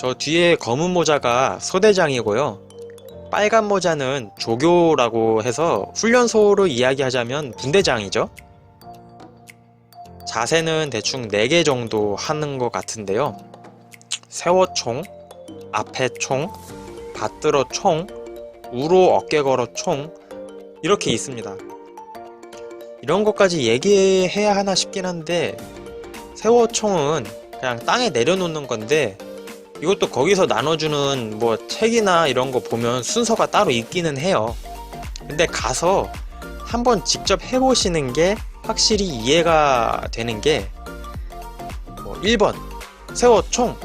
저 뒤에 검은 모자가 소대장이고요. 빨간 모자는 조교라고 해서 훈련소로 이야기하자면 분대장이죠. 자세는 대충 4개 정도 하는 것 같은데요. 세워총, 앞에 총, 받들어 총, 우로 어깨 걸어 총, 이렇게 있습니다. 이런 것까지 얘기해야 하나 싶긴 한데, 세워총은 그냥 땅에 내려놓는 건데, 이것도 거기서 나눠주는 뭐 책이나 이런 거 보면 순서가 따로 있기는 해요. 근데 가서 한번 직접 해보시는 게 확실히 이해가 되는 게, 뭐 1번, 세워총.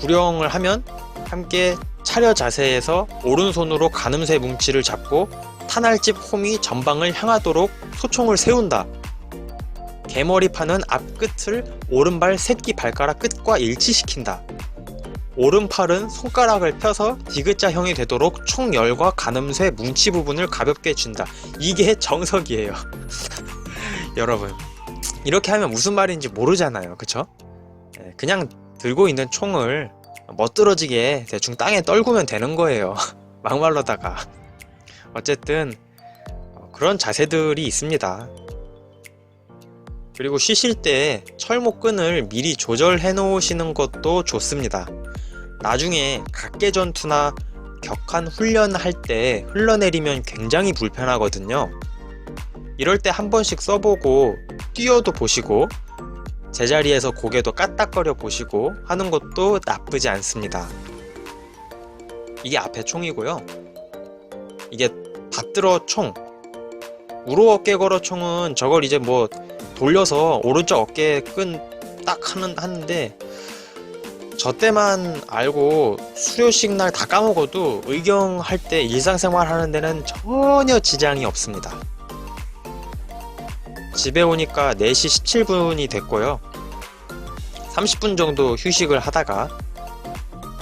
구령을 하면 함께 차려 자세에서 오른손으로 가늠쇠 뭉치를 잡고 탄알집 홈이 전방을 향하도록 소총을 세운다. 개머리판은 앞끝을 오른발 새끼 발가락 끝과 일치시킨다. 오른팔은 손가락을 펴서 디귿자형이 되도록 총열과 가늠쇠 뭉치 부분을 가볍게 쥔다. 이게 정석이에요. 여러분, 이렇게 하면 무슨 말인지 모르잖아요. 그쵸? 예, 그냥 들고 있는 총을 멋들어지게 대충 땅에 떨구면 되는 거예요. 막말로다가. 어쨌든 어, 그런 자세들이 있습니다. 그리고 쉬실 때 철목끈을 미리 조절해 놓으시는 것도 좋습니다. 나중에 각계 전투나 격한 훈련할 때 흘러내리면 굉장히 불편하거든요. 이럴 때 한 번씩 써보고 뛰어도 보시고 제자리에서 고개도 까딱거려 보시고 하는 것도 나쁘지 않습니다. 이게 앞에 총이고요. 이게 받들어 총. 우로 어깨 걸어 총은 저걸 이제 뭐 돌려서 오른쪽 어깨 끈 딱 하는 하는데 저 때만 알고 수료식 날 다 까먹어도 의경할 때 일상생활 하는 데는 전혀 지장이 없습니다. 집에 오니까 4시 17분이 됐고요. 30분 정도 휴식을 하다가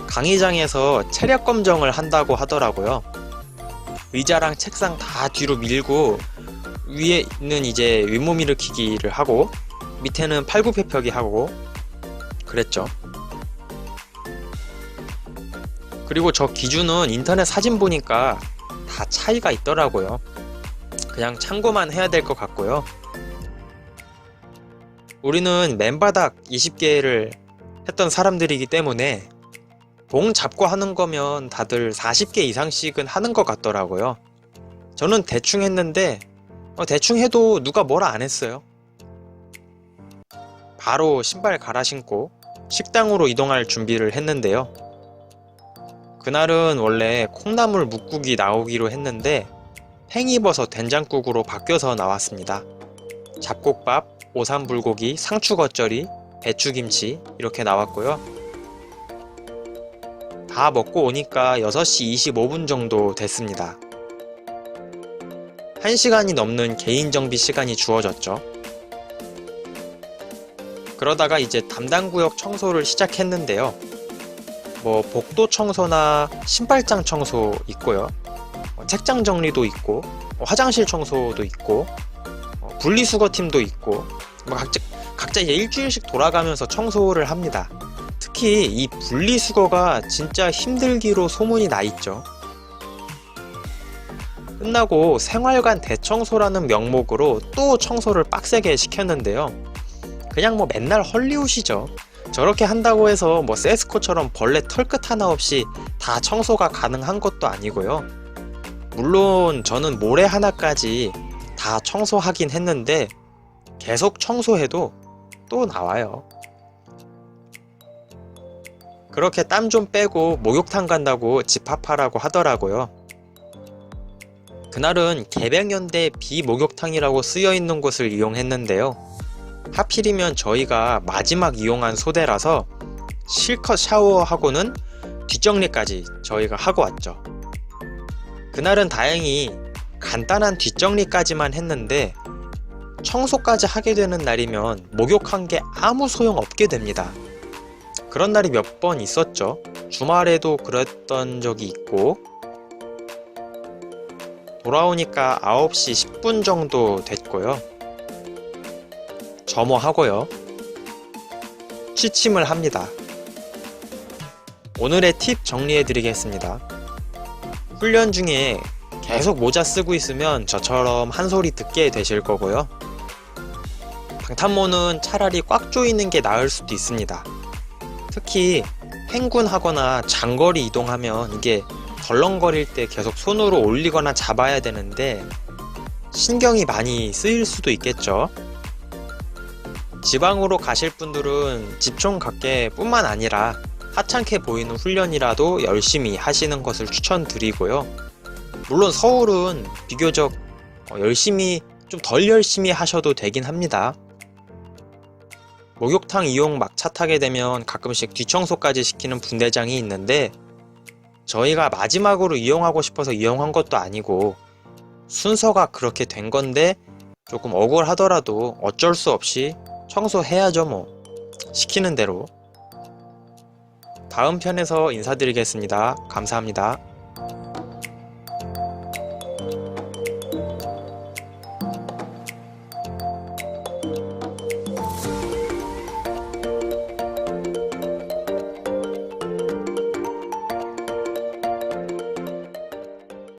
강의장에서 체력 검정을 한다고 하더라고요. 의자랑 책상 다 뒤로 밀고 위에는 이제 윗몸 일으키기를 하고 밑에는 팔굽혀펴기 하고 그랬죠. 그리고 저 기준은 인터넷 사진 보니까 다 차이가 있더라고요. 그냥 참고만 해야 될 것 같고요. 우리는 맨바닥 20개를 했던 사람들이기 때문에 봉 잡고 하는 거면 다들 40개 이상씩은 하는 것 같더라고요. 저는 대충 했는데 어, 대충 해도 누가 뭐라 안 했어요. 바로 신발 갈아 신고 식당으로 이동할 준비를 했는데요. 그날은 원래 콩나물 묵국이 나오기로 했는데 팽이버섯 된장국으로 바뀌어서 나왔습니다. 잡곡밥, 오삼불고기, 상추겉절이, 배추김치 이렇게 나왔고요. 다 먹고 오니까 6시 25분 정도 됐습니다. 1시간이 넘는 개인 정비 시간이 주어졌죠. 그러다가 이제 담당 구역 청소를 시작했는데요. 뭐 복도 청소나 신발장 청소 있고요. 어, 책장 정리도 있고 어, 화장실 청소도 있고 어, 분리수거팀도 있고 뭐 각자, 각자 일주일씩 돌아가면서 청소를 합니다. 특히 이 분리수거가 진짜 힘들기로 소문이 나 있죠. 끝나고 생활관 대청소라는 명목으로 또 청소를 빡세게 시켰는데요. 그냥 뭐 맨날 헐리우시죠. 저렇게 한다고 해서 뭐 세스코처럼 벌레 털끝 하나 없이 다 청소가 가능한 것도 아니고요. 물론 저는 모래 하나까지 다 청소하긴 했는데 계속 청소해도 또 나와요. 그렇게 땀 좀 빼고 목욕탕 간다고 집합하라고 하더라고요. 그날은 개백연대 비목욕탕이라고 쓰여 있는 곳을 이용했는데요. 하필이면 저희가 마지막 이용한 소대라서 실컷 샤워하고는 뒷정리까지 저희가 하고 왔죠. 그날은 다행히 간단한 뒷정리까지만 했는데 청소까지 하게 되는 날이면 목욕한 게 아무 소용 없게 됩니다. 그런 날이 몇 번 있었죠. 주말에도 그랬던 적이 있고 돌아오니까 9시 10분 정도 됐고요. 점호하고요. 취침을 합니다. 오늘의 팁 정리해 드리겠습니다. 훈련 중에 계속 모자 쓰고 있으면 저처럼 한 소리 듣게 되실 거고요. 방탄모는 차라리 꽉 조이는 게 나을 수도 있습니다. 특히 행군하거나 장거리 이동하면 이게 덜렁거릴 때 계속 손으로 올리거나 잡아야 되는데 신경이 많이 쓰일 수도 있겠죠. 지방으로 가실 분들은 집총 각계 뿐만 아니라 하찮게 보이는 훈련이라도 열심히 하시는 것을 추천드리고요. 물론 서울은 비교적 어, 열심히 좀 덜 열심히 하셔도 되긴 합니다. 목욕탕 이용 막차 타게 되면 가끔씩 뒷청소까지 시키는 분대장이 있는데 저희가 마지막으로 이용하고 싶어서 이용한 것도 아니고 순서가 그렇게 된 건데 조금 억울하더라도 어쩔 수 없이 청소해야죠 뭐. 시키는 대로. 다음 편에서 인사드리겠습니다. 감사합니다